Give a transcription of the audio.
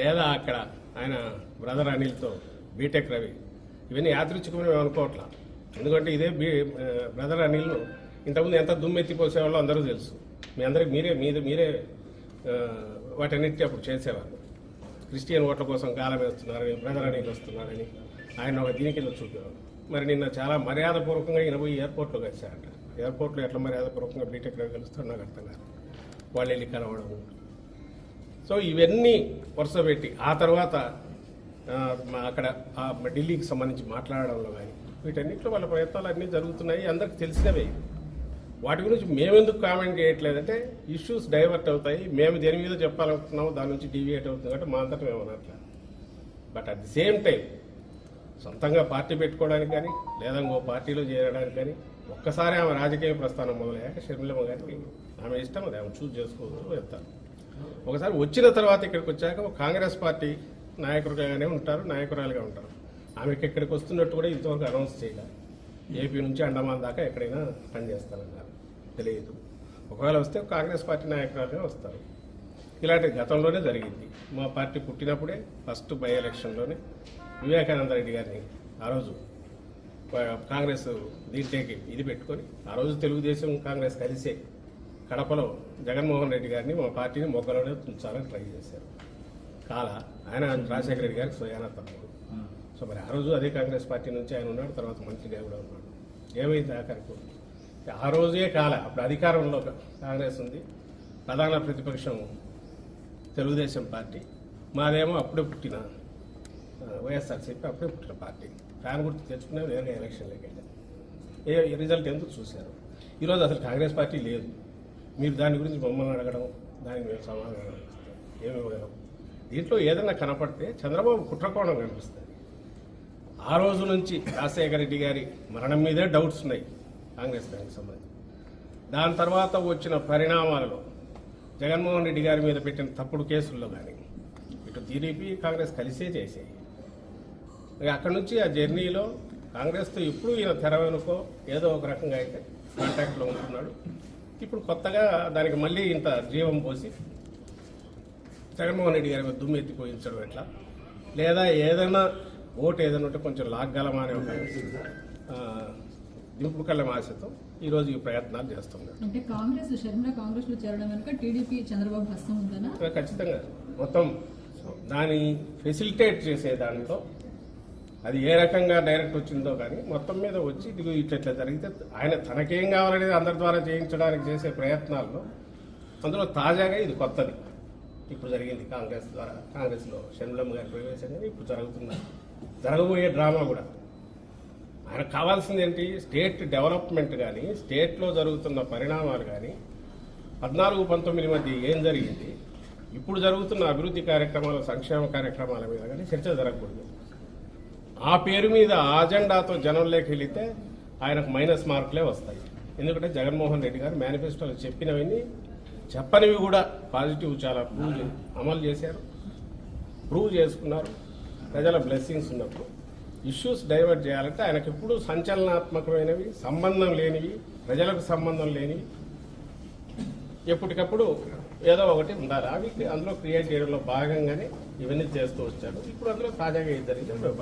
లేదా అక్కడ ఆయన బ్రదర్ అనిల్తో బీటెక్ రవి. ఇవన్నీ యాదృచ్ఛికమైన మేము అనుకోవట్లా. ఎందుకంటే ఇదే బీ బ్రదర్ అనిల్ను ఇంతకుముందు ఎంత దుమ్మెత్తిపోసేవాళ్ళో అందరూ తెలుసు. మీ అందరికి మీరే మీరే మీరే వాటన్నిటి అప్పుడు చేసేవారు. క్రిస్టియన్ ఓట్ల కోసం గాలం వేస్తున్నారని బ్రదర్ అనిల్ వస్తున్నారని ఆయన ఒక దీనికి చూపేవారు. మరి నిన్న చాలా మర్యాదపూర్వకంగా ఈయన పోయి ఎయిర్పోర్ట్లో కలిశారంట. ఎయిర్పోర్ట్లో ఎట్లా మర్యాదపూర్వకంగా బీటెక్ రవి కలుస్తారో నాకు అర్థం కాదు. వాళ్ళు వెళ్ళి కలవడం సో ఇవన్నీ వరుస పెట్టి ఆ తర్వాత మా అక్కడ ఢిల్లీకి సంబంధించి మాట్లాడడంలో కానీ వీటన్నిటిలో వాళ్ళ ప్రయత్నాలు అన్నీ జరుగుతున్నాయి అందరికి తెలిసినవే. వాటి గురించి మేమెందుకు కామెంట్ చేయట్లేదంటే ఇష్యూస్ డైవర్ట్ అవుతాయి మేము దేని మీద చెప్పాలనుకుంటున్నామో దాని నుంచి డీవియేట్ అవుతుంది కాబట్టి మా అంతటా మేము అనట్లేదు but at the same time సొంతంగా పార్టీ పెట్టుకోవడానికి కానీ లేదా ఇంకో పార్టీలో చేరడానికి కానీ ఒక్కసారి ఆమె రాజకీయ ప్రస్థానం మొదలయ్యాక షర్మిలమ్మ గారికి ఆమె ఇష్టం అది ఆమె చూస్ చేసుకోవచ్చు వెళ్తారు. ఒకసారి వచ్చిన తర్వాత ఇక్కడికి వచ్చాక ఒక కాంగ్రెస్ పార్టీ నాయకులుగానే ఉంటారు నాయకురాలుగా ఉంటారు. ఆమెకి ఇక్కడికి వస్తున్నట్టు కూడా ఇంతవరకు అనౌన్స్ చేయలేదు ఏపీ నుంచి అండమాన్ దాకా ఎక్కడైనా పనిచేస్తారన్నారు తెలియదు. ఒకవేళ వస్తే కాంగ్రెస్ పార్టీ నాయకురాలుగా వస్తారు. ఇలాంటి గతంలోనే జరిగింది. మా పార్టీ పుట్టినప్పుడే ఫస్ట్ బై ఎలక్షన్లోనే వివేకానంద రెడ్డి గారిని ఆ రోజు కాంగ్రెస్ దీంట్లోకి ఇది పెట్టుకొని ఆ రోజు తెలుగుదేశం కాంగ్రెస్ కలిసే కడపలో జగన్మోహన్ రెడ్డి గారిని మా పార్టీని మొగ్గలోనే ఉంచాలని ట్రై చేశారు. కాల ఆయన రాజశేఖర రెడ్డి గారికి స్వయాన తమ్ముడు. సో మరి ఆ రోజు అదే కాంగ్రెస్ పార్టీ నుంచి ఆయన ఉన్నాడు తర్వాత మంత్రిగా కూడా ఉన్నాడు. ఏమైంది ఆఖరికి? ఆ రోజే కాల అప్పుడు అధికారంలో కాంగ్రెస్ ఉంది ప్రధాన ప్రతిపక్షం తెలుగుదేశం పార్టీ. మాదేమో అప్పుడే పుట్టిన వైఎస్ఆర్ వైఎస్ఆర్సీపీ అప్పుడే పుట్టిన పార్టీ. ఫ్యాన్ గుర్తు తెచ్చుకునే వేరే ఎలక్షన్లోకి వెళ్ళాం. ఏ రిజల్ట్ ఎందుకు చూశారు? ఈరోజు అసలు కాంగ్రెస్ పార్టీ లేదు. మీరు దాని గురించి మమ్మల్ని అడగడం దానికి మేము సమాధానం ఏమి ఇవ్వగలం దీంట్లో ఏదైనా కనపడితే చంద్రబాబు కుట్రకోణం కనిపిస్తుంది ఆ రోజు నుంచి రాజశేఖర రెడ్డి గారి మరణం మీదే డౌట్స్ ఉన్నాయి కాంగ్రెస్ దానికి సంబంధించి. దాని తర్వాత వచ్చిన పరిణామాలలో జగన్మోహన్ రెడ్డి గారి మీద పెట్టిన తప్పుడు కేసుల్లో కానీ ఇటు టీడీపీ కాంగ్రెస్ కలిసే చేసాయి ఇక అక్కడి నుంచి ఆ జర్నీలో కాంగ్రెస్తో ఎప్పుడు ఈయన తెర వెనుకో ఏదో ఒక రకంగా అయితే కాంటాక్ట్లో ఉంటున్నాడు. ఇప్పుడు కొత్తగా దానికి మళ్ళీ ఇంత జీవం పోసి జగన్మోహన్ రెడ్డి గారి మీద దుమ్ము ఎత్తిపోయించడం ఎట్లా? లేదా ఏదైనా ఓటు ఏదైనా ఉంటే కొంచెం లాగ్గలమా అనే ఒక ఆ, దింపు కళ్ళ ఆశతో ఈరోజు ఈ ప్రయత్నాలు చేస్తున్నారు. అంటే కాంగ్రెస్ షర్మిల కాంగ్రెస్లో చేరడం వెనుక టీడీపీ చంద్రబాబు హస్తం ఉందనా? ఇంకా ఖచ్చితంగా. మొత్తం దాన్ని ఫెసిలిటేట్ చేసే దాంట్లో అది ఏ రకంగా డైరెక్ట్ వచ్చిందో కానీ మొత్తం మీద వచ్చి ఇదిగో ఇట్లా జరిగితే ఆయన తనకేం కావాలనేది అందరి ద్వారా చేయించడానికి చేసే ప్రయత్నాల్లో అందులో తాజాగా ఇది కొత్తది. ఇప్పుడు జరిగింది కాంగ్రెస్ ద్వారా కాంగ్రెస్లో షణ్ములమ్మ గారి ప్రవేశం కానీ ఇప్పుడు జరుగుతున్న జరగబోయే డ్రామా కూడా. ఆయన కావాల్సింది ఏంటి? స్టేట్ డెవలప్మెంట్ కానీ స్టేట్లో జరుగుతున్న పరిణామాలు కానీ పద్నాలుగు పంతొమ్మిది మధ్య ఏం జరిగింది? ఇప్పుడు జరుగుతున్న అభివృద్ధి కార్యక్రమాల సంక్షేమ కార్యక్రమాల మీద కానీ చర్చ జరగకూడదు. ఆ పేరు మీద అజెండాతో జనంలోకి వెళితే ఆయనకు మైనస్ మార్కులే వస్తాయి. ఎందుకంటే జగన్మోహన్ రెడ్డి గారు మేనిఫెస్టోలో చెప్పినవన్నీ చెప్పనివి కూడా పాజిటివ్ చాలా ప్రూవ్ అమలు చేశారు. ప్రూవ్ చేసుకున్నారు. ప్రజల బ్లెస్సింగ్స్ ఉన్నప్పుడు ఇష్యూస్ డైవర్ట్ చేయాలంటే ఆయనకు ఎప్పుడు సంచలనాత్మకమైనవి సంబంధం లేనివి ప్రజలకు సంబంధం లేనివి ఎప్పటికప్పుడు ఏదో ఒకటి ఉండాలి. అవి అందులో క్రియేట్ చేయడంలో భాగంగానే ఇవన్నీ చేస్తూ వచ్చాడు. ఇప్పుడు అందులో తాజాగా ఇది జరిగిందని మేము